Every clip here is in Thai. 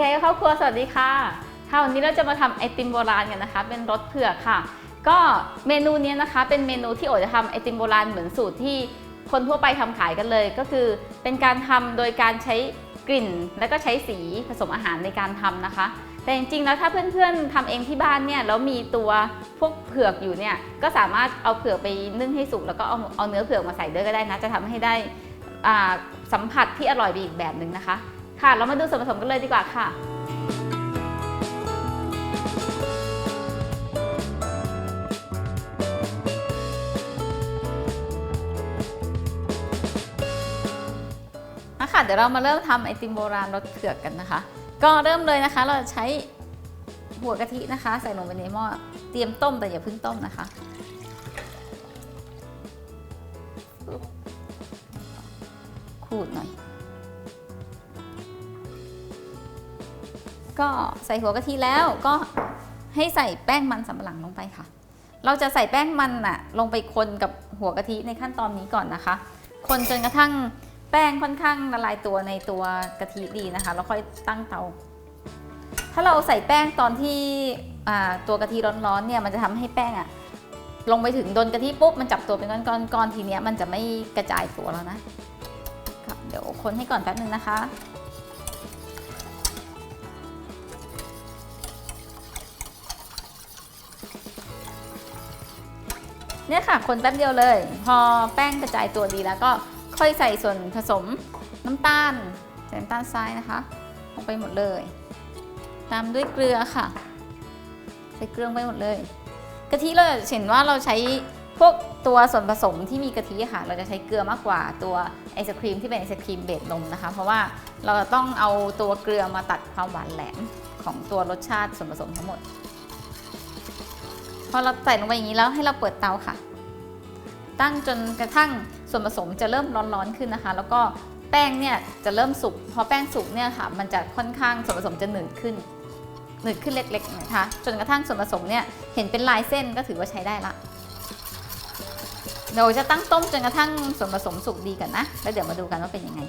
เฮ้ครอบครัวสวัสดีค่ะค่ะวันนี้เราจะมาทำไอติมโบราณกันนะคะ เป็นรสเผือกค่ะ ก็เมนูนี้นะคะเป็นเมนูที่โอจะทำไอติมโบราณเหมือนสูตรที่คนทั่วไปทำขายกันเลย ก็คือเป็นการทำโดยการใช้กลิ่น และก็ใช้สีผสมอาหารในการทำนะคะ แต่จริงๆแล้วถ้าเพื่อนๆทำเองที่บ้านเนี่ยแล้วมีตัวพวกเผือกอยู่เนี่ยก็สามารถเอาเผือกไปนึ่งให้สุกแล้วก็เอาเอาเนื้อเผือกมาใส่ด้วยก็ได้นะจะทำให้ได้สัมผัสที่อร่อยไปอีกแบบหนึ่งนะคะ ค่ะ เรามาดูส่วนผสมกันเลยดีกว่าค่ะนะคะเดี๋ยวเรามาเริ่มทำไอติมโบราณรสเผือกกันนะคะ ก็เริ่มเลยนะคะ เราจะใช้หัวกะทินะคะ ใส่ลงไปในหม้อเตรียมต้มแต่อย่าเพิ่งต้มนะคะขูดหน่อย ก็ใส่หัวกะทิแล้วก็ให้ใส่แป้งมันสำปะหลังลงไปค่ะ เราจะใส่แป้งมันน่ะลงไปคนกับหัวกะทิในขั้นตอนนี้ก่อนนะคะ คนจนกระทั่งแป้งค่อนข้างละลายตัวในตัวกะทิดีนะคะแล้วค่อยตั้งเตา ถ้าเราใส่แป้งตอนที่ตัวกะทิร้อนๆเนี่ยมันจะทำให้แป้งอะลงไปถึงโดนกะทิปุ๊บมันจับตัวเป็นก้อนๆๆทีเนี้ยมันจะไม่กระจายตัวแล้วนะเดี๋ยวคนให้ก่อนแป๊บนึงนะคะ เนี่ยค่ะคนแป๊บเดียวเลย พอแป้งกระจายตัวดีแล้วก็ค่อยใส่ส่วนผสมน้ำตาลใส่น้ำตาลทรายนะคะลงไปหมดเลย ตามด้วยเกลือค่ะ ใส่เกลือไปหมดเลยกะทิเราจะเห็นว่าเราใช้พวกตัวส่วนผสมที่มีกะทิค่ะเราจะใช้เกลือมากกว่าตัวไอศครีมที่เป็นไอศครีมเบสนมนะคะ เพราะว่าเราต้องเอาตัวเกลือมาตัดความหวานแหลมของตัวรสชาติส่วนผสมทั้งหมด พอเราใส่ลงไปอย่างนี้แล้วให้เราเปิดเตาค่ะ ตั้งจนกระทั่งส่วนผสมจะเริ่มร้อนๆขึ้นนะคะ แล้วก็แป้งเนี่ยจะเริ่มสุกพอแป้งสุกเนี่ยค่ะ มันจะค่อนข้างส่วนผสมจะหนืดขึ้นหนืดขึ้นเล็กๆนะคะ จนกระทั่งส่วนผสมเนี่ยเห็นเป็นลายเส้นก็ถือว่าใช้ได้ละเดี๋ยวจะตั้งต้มจนกระทั่งส่วนผสมสุกดีกันนะ แล้วเดี๋ยวมาดูกันว่าเป็นยังไง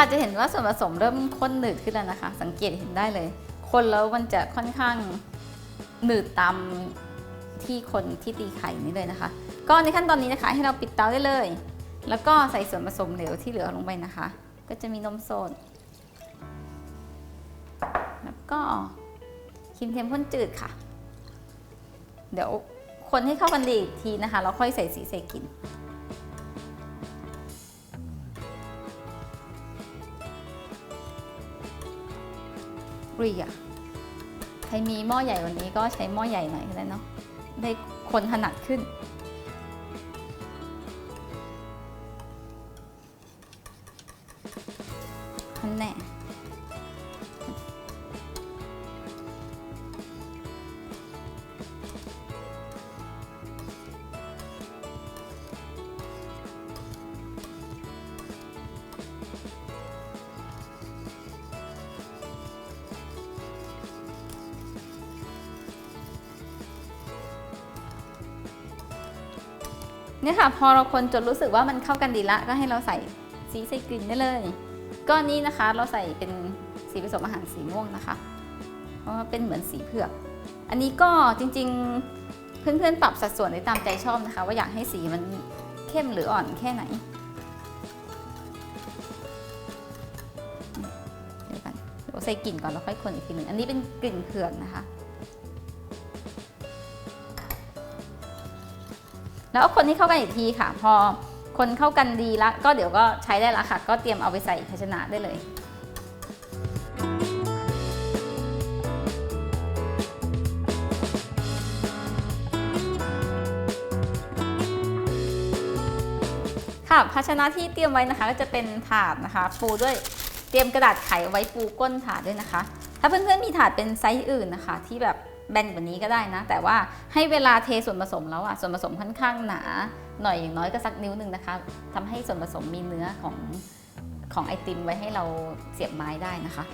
ค่ะจะเห็นว่าส่วนผสมเริ่มข้นหนืดขึ้นแล้วนะคะ สังเกตเห็นได้เลย คนแล้วมันจะค่อนข้างหนืดตามที่คนที่ตีไข่นี่เลยนะคะ ก็ในขั้นตอนนี้นะคะให้เราปิดเตาได้เลย แล้วก็ใส่ส่วนผสมเหลวที่เหลือลงไปนะคะ ก็จะมีนมสด แล้วก็ครีมเทียมข้นจืดค่ะ เดี๋ยวคนให้เข้ากันดีอีกทีนะคะ แล้วค่อยใส่สีใส่กลิ่น เกลี่ยใครมีหม้อใหญ่วันนี้ก็ใช้หม้อใหญ่หน่อยก็ได้เนาะได้คนถนัดขึ้น เนี่ยค่ะพอเราคนจนรู้สึกว่ามันเข้ากันดีละก็ให้เราใส่สีใส่กลิ่นได้เลยก้อนนี้นะคะเราใส่เป็นสีผสมอาหารสีม่วงนะคะ เพราะว่าเป็นเหมือนสีเผือก อันนี้ก็จริงๆเพื่อนๆปรับสัดส่วนได้ตามใจชอบนะคะ ว่าอยากให้สีมันเข้มหรืออ่อนแค่ไหนเดี๋ยวกันเดี๋ยวใส่กลิ่นก่อนแล้วค่อยคนอีกทีหนึ่งอันนี้เป็นกลิ่นเผือกนะคะ แล้วคนให้เข้ากันอีกทีค่ะ พอคนเข้ากันดีแล้วก็เดี๋ยวก็ใช้ได้แล้วค่ะ ก็เตรียมเอาไปใส่ภาชนะได้เลยค่ะภาชนะที่เตรียมไว้นะคะก็จะเป็นถาดนะคะ ปูด้วยเตรียมกระดาษไขไว้ปูก้นถาดด้วยนะคะ ถ้าเพื่อนๆมีถาดเป็นไซส์อื่นนะคะ ที่แบบ แบนกว่านี้ก็ได้นะ แต่ว่าให้เวลาเทส่วนผสมแล้วอะส่วนผสมค่อนข้างหนา หน่อยอย่างน้อยก็สักนิ้วหนึ่งนะคะทำให้ส่วนผสมมีเนื้อของของไอติมไว้ให้เราเสียบไม้ได้นะคะ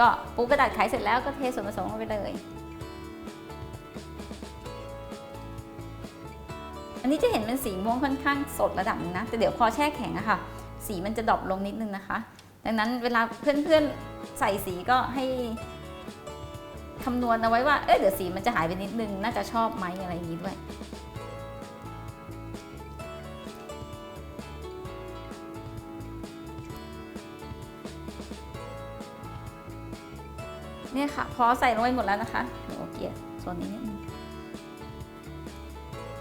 ก็ปูกระดาษไขเสร็จแล้วก็เทส่วนผสมลงไปเลย อันนี้จะเห็นเป็นสีม่วงค่อนข้างสดระดับหนึงนะ แต่เดี๋ยวพอแช่แข็งอะค่ะ สีมันจะดรอปลงนิดนึงนะคะ ดังนั้นเวลาเพื่อนๆใส่สีก็ให้ คำนวณเอาไว้ว่า เอ้ยเดี๋ยวสีมันจะหายไปนิดนึง น่าจะชอบไหมอะไรอย่างนี้ด้วย เนี่ยค่ะ พอใส่ลงไปหมดแล้วนะคะเดี๋ยวเกลียร์ส่วนนี้นิดนึง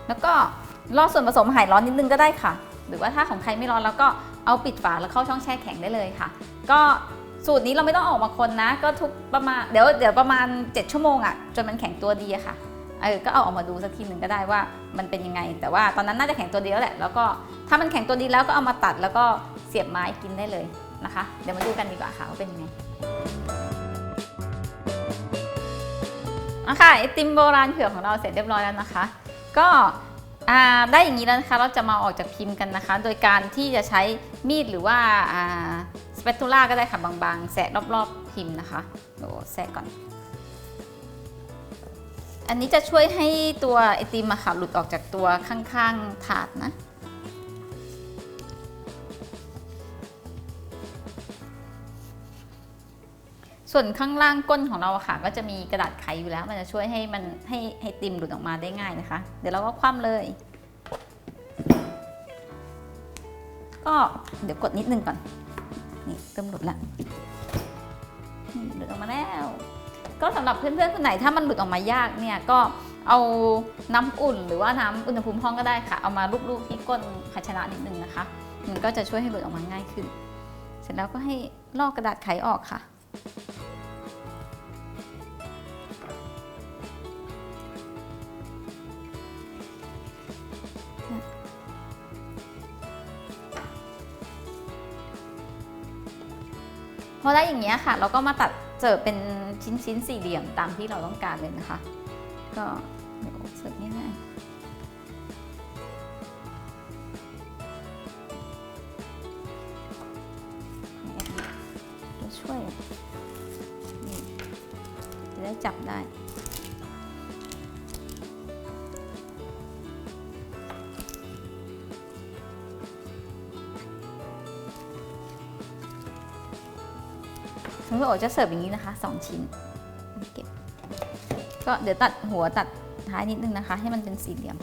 แล้วก็รอส่วนผสมหายร้อนนิดนึงก็ได้ค่ะ หรือว่าถ้าของใครไม่ร้อนแล้วก็เอาปิดฝาแล้วเข้าช่องแช่แข็งได้เลยค่ะ ก็ สูตรนี้เราไม่ต้องออกมาคนนะ ก็ทุกประมาณเดี๋ยวเดี๋ยวประมาณ 7 ชั่วโมงอะจนมันแข็งตัวดีอะค่ะเออก็เอาออกมาดูสักทีหนึ่งก็ได้ว่ามันเป็นยังไง แต่ว่าตอนนั้นน่าจะแข็งตัวดีแล้วแหละ แล้วก็ถ้ามันแข็งตัวดีแล้วก็เอามาตัดแล้วก็เสียบไม้กินได้เลยนะคะ เดี๋ยวมาดูกันดีกว่าค่ะว่าเป็นยังไงอะคะไอติมโบราณเผือกของเราเสร็จเรียบร้อยแล้วนะคะ ก็อ่าได้อย่างนี้แล้วนะคะเราจะมาออกจากพิมพ์กันนะคะ โดยการที่จะใช้มีดหรือว่า สเปตูล่าก็ได้ค่ะบางๆแสะรอบๆพิมพ์นะคะโอ้แสะก่อน อันนี้จะช่วยให้ตัวไอติมอะค่ะหลุดออกจากตัวข้างๆถาดนะส่วนข้างล่างก้นของเราค่ะ ก็จะมีกระดาษไขอยู่แล้ว มันจะช่วยให้มันให้ให้ติมหลุดออกมาได้ง่ายนะคะ เดี๋ยวเราก็คว่ำเลย ก็เดี๋ยวกดนิดนึงก่อน นี่เริ่มหลุดละหลุดออกมาแล้ว ก็สำหรับเพื่อนๆคนไหนถ้ามันหลุดออกมายากเนี่ยก็เอาน้ำอุ่นหรือว่าน้ำอุณหภูมิห้องก็ได้ค่ะ เอามาลูบๆที่ก้นภาชนะนิดนึงนะคะ มันก็จะช่วยให้หลุดออกมาง่ายขึ้น เสร็จแล้วก็ให้ลอกกระดาษไขออกค่ะ พอได้อย่างเงี้ยค่ะ เราก็มาตัดเสิร์ฟเป็นชิ้นชิ้นๆสี่เหลี่ยมตามที่เราต้องการเลยนะคะ ก็เดี๋ยวเสิร์ฟง่ายๆจะช่วยจะได้จับได้ ทั้งหมดจะเสิร์ฟอย่างนี้นะคะ2ชิ้นเก็บก็เดี๋ยวตัดหัวตัดท้ายนิดนึงนะคะ ให้มันเป็นสี่เหลี่ยม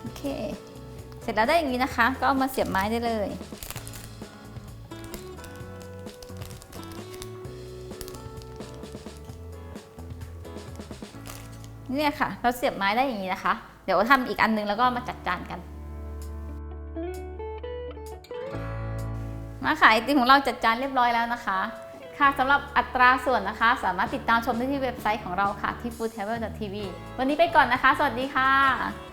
โอเค เสร็จแล้วได้อย่างนี้นะคะ ก็ามาเสียบไม้ได้เลย เนี่ยค่ะ เราเสียบไม้ได้อย่างนี้นะคะ เดี๋ยวทำอีกอันนึงแล้วก็มาจัดจานกัน มาค่ะไอติมของเราจัดจานเรียบร้อยแล้วนะคะ ค่ะสำหรับอัตราส่วนนะคะ สามารถติดตามชมได้ที่เว็บไซต์ของเราค่ะที่ foodtravel.tv วันนี้ไปก่อนนะคะ สวัสดีค่ะ